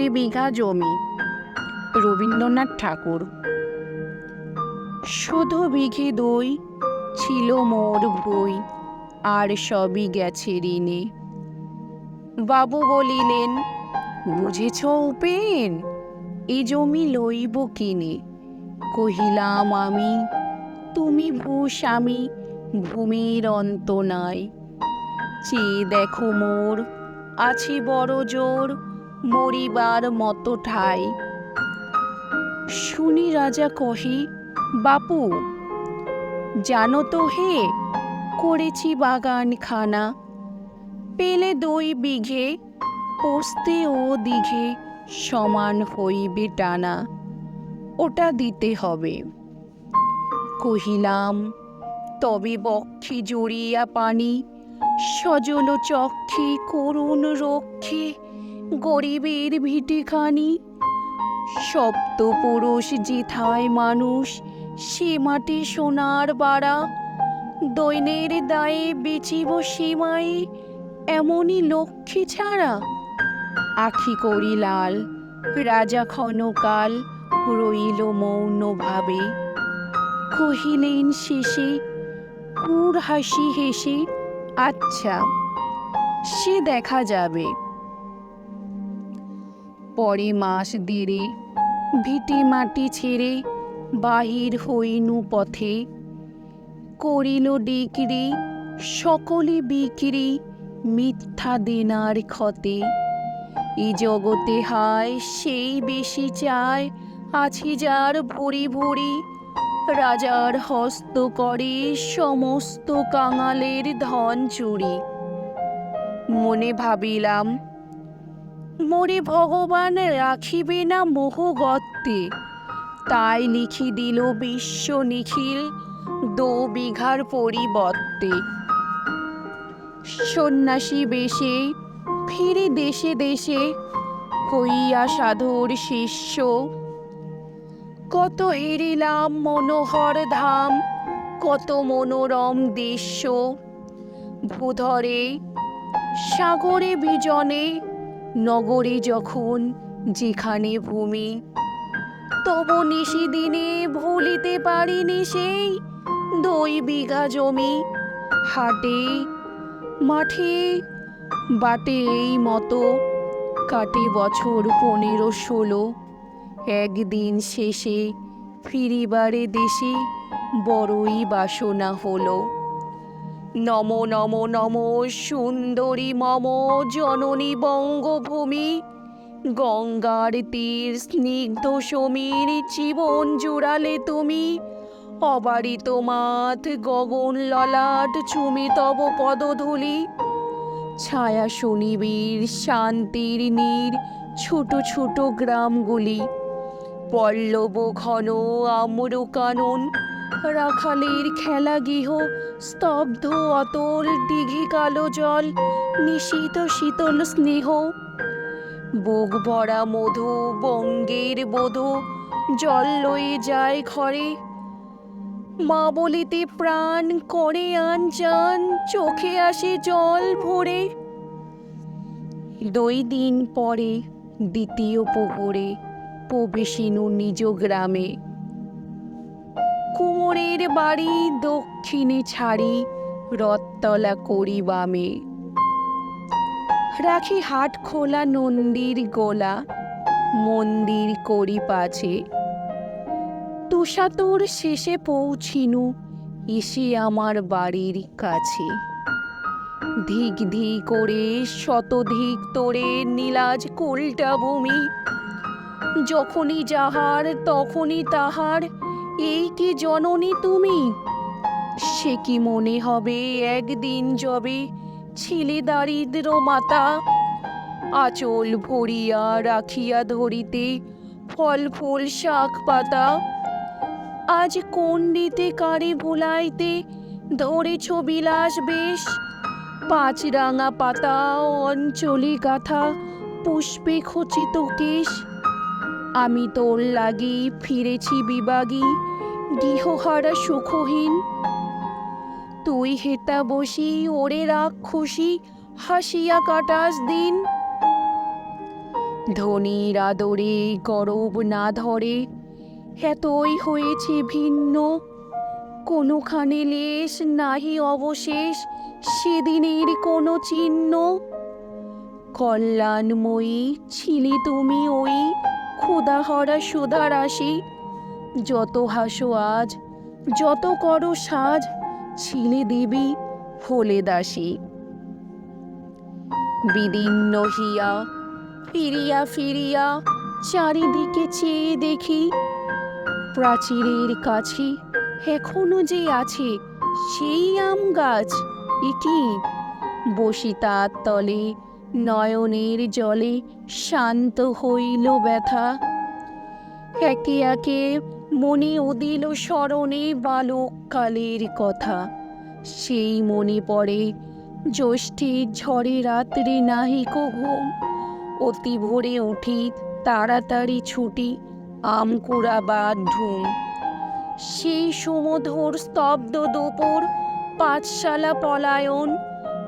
দুই বিঘা জমি। রবীন্দ্রনাথ ঠাকুর। শুধু বিঘে দুই ছিল মোর ভুই, আর সবই গেছে ঋণে। বাবু বলিলেন, বুঝেছ উপেন, এ জমি লইব কিনে? কহিলাম, আমি, তুমি ভূস্বামী ভূমির অন্ত নাই। চেয়ে দেখো মোর, আছি বড় জোর মরিবার মতো ঠাই। শুনি রাজা কহি, বাপু, জানো তো হে, করেছি বাগান খানা পেলে দই বিঘে, পোস্তে ও দিঘে সমান হইবে টানা। ওটা দিতে হবে। কহিলাম, তবে বক্ষে জড়িয়া পানি, সজল চক্ষে করুণ রক্ষে গরিবের ভিটেখানি। সপ্তপুরুষ যেথায় মানুষ, সে মাটি সোনার বাড়া। দৈনের দায়ে বেচিব সীমায় এমনই লক্ষ্মী ছাড়া। আখি করি লাল, রাজা ক্ষণকাল রইল মৌনভাবে। কহিলেন শেষে, কুর হাসি হেসে আচ্ছা সে দেখা যাবে। পরে মাস দেড়ে ভিটি মাটি ছেড়ে বাহির হইনু পথে। করিল ডিক্রি, সকলে বিক্রি মিথ্যা দেনার ক্ষতে। এ জগতে হায়, সেই বেশি চায়, আছে যার ভরি ভরি রাজার হস্ত করে সমস্ত কাঙালের ধন চুরি। মনে ভাবিলাম মোরে ভগবান রাখিবে না মোহ গত্তে তাই লিখি দিল বিশ্ব নিখিল দো বিঘার পরিবর্তে সন্ন্যাসী বেশে, ফিরে দেশে দেশে হইয়া সাধুর শিষ্য। কত হেরিলাম মনোহর ধাম, কত মনোরম দৃশ্য। ভূধরে সাগরে বিজনে নগরে যখন যেখানে ভূমি, তবু নিশি দিনে ভুলিতে পারিনি সেই দুই বিঘা জমি। হাটে, মাঠে, বাটে এই মতো কাটে বছর পনেরো ষোলো। একদিন শেষে ফিরিবারে দেশে বড়ই বাসনা হলো। নম নম নম সুন্দরী মম জননী বঙ্গভূমি। গঙ্গার তীর স্নিগ্ধ সমীর জীবন জুড়ালে তুমি। অবারিত মাথ গগন ললাট, চুমি তব পদধূলি। ছায়া শনিবীর শান্তির নীর, ছোট ছোট গ্রামগুলি। পল্লব ঘন আম্র কানন রাখালের খেলা গৃহ, স্তব্ধ অতল দিঘি কালো জল, নিশীত শীতল স্নেহ। বুক ভরা মধু বঙ্গের বধূ, জল লয়ে যায় ঘরে। মা বলিতে প্রাণ করে আন যান, চোখে আসে জল ভরে। দুই দিন পরে দ্বিতীয় প্রহরে প্রবেশিনু নিজ গ্রামে। কুমোরের বাড়ি দক্ষিণে ছাড়ি রথতলা করি বামে। রাখি হাট খোলা নন্দীর গোলা, মন্দির করি পাছে। তুষাতর শেষে পৌঁছিনু এসে আমার বাড়ির কাছে। ধিক ধি করে শতধিক তোরে নীলাজ কোলটা ভূমি, যখনই যাহার তখনই তাহার এই কি জননী তুমি? সে কি মনে হবে একদিন যবে ছিলে দারিদ্র মাতা? আচল ভরিয়া রাখিয়া ধরিতে ফল ফুল শাক পাতা? আজ কোন দিতে কারে ভুলাইতে ধরেছ বিলাস বেশ? পাঁচ রাঙা পাতা অঞ্চলে গাথা, পুষ্পে খচিত কেশ? আমি তোর লাগি ফিরেছি বিবাগী, গৃহহারা সুখহীন। তুই হেতা বসি, ওরে খুশি হাসিয়া কাটাস দিন। ধনির আদরে গরব না ধরে, এতই হয়েছে ভিন্ন। কোনোখানে লেশ নাহি অবশেষ, সেদিনের কোনো চিহ্ন। কল্যাণময়ী ছিলি তুমি ওই ক্ষুদাহরা সুধা রাশি যত হাসো আজ, যত করো সাজ ছিলে দেবী হলে দাসী। বিদীর্ণ হিয়া, ফিরিয়া ফিরিয়া চারিদিকে চেয়ে দেখি, প্রাচীরের কাছে এখনও যে আছে সেই আম গাছ, এটি বসি তার তলে নয়নের জলে শান্ত হইল ব্যথা। একে একে মনে উদিল স্মরণে বালককালের কথা। সেই মনে পড়ে জ্যৈষ্ঠীর ঝড়ে রাত্রে নাহিক ঘুম অতি ভোরে উঠি, তাড়াতাড়ি ছুটি আম বা ঢুম সেই সুমধুর স্তব্ধ দুপুর, পাঠশালা পলায়ন,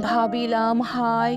ভাবিলাম হায়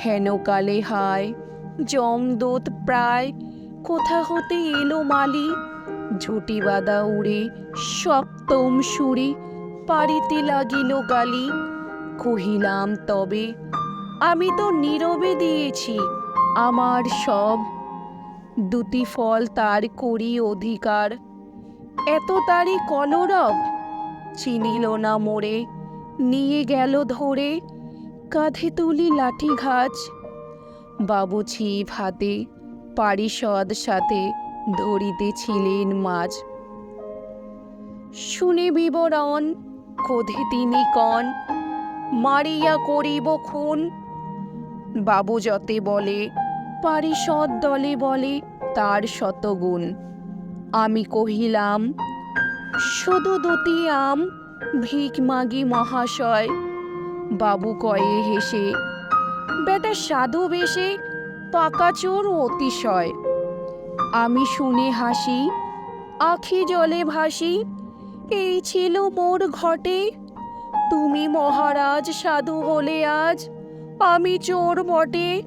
হেনকালে হায় জমদূত প্রায়, কোথা হতে এলো মালি? ঝুটি বাদা উড়ে, সপ্তম সুরে পারিতে লাগিল গালি। কহিলাম, তবে আমি তো নীরবে দিয়েছি আমার সব। দুটি ফল তার করি অধিকার। এত তারই কলরব? চিনিল না মোড়ে নিয়ে গেল ধরে। কাঁধে তুলি লাঠি ঘাজ বাবু ছিপ হাতে পারিষদ সাথে ধরিতেছিলেন মাছ শুনে বিবরণ কোধে তিনি কন, মারিয়া করিব খুন। বাবু যতে বলে, পারিষদ দলে বলে তার শতগুণ। আমি কহিলাম, শুধু দুটি আম, ভিক মাগি মহাশয় বাবু কয়ে হেসে বেটা সাধু বেশে পাকা চোর অতিশয়। আমি শুনে হাসি, আখি জলে ভাসি, এই ছিল মোর ঘটে। তুমি মহারাজ সাধু হলে আজ আমি চোর বটে।